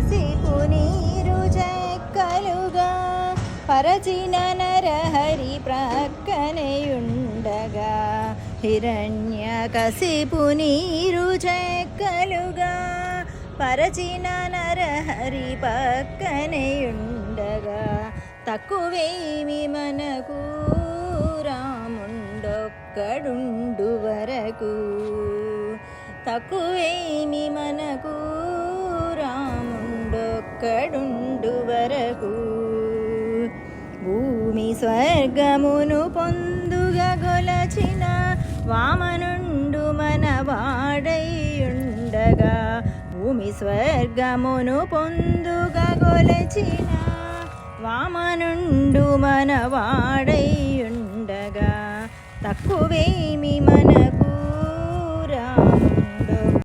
పసిపు నీరు చెక్కలుగా పరచిన నరహరి ప్రక్కనేయుండగా. హిరణ్య కసిపు నీరు చెక్కలుగా పరచిన నరహరి పక్కనయుండగా తక్కువేమి మనకు రాముండొక్కడుండు వరకు. తక్కువేమి మనకు అక్కడుండు వరకు భూమి స్వర్గమును పొందుగా గొలచిన వామనుండు మన వాడైయుండగా. భూమి స్వర్గమును పొందుగా గొలచిన వామనుండు మన వాడైయుండగా. తక్కువేమి మనకు రాము.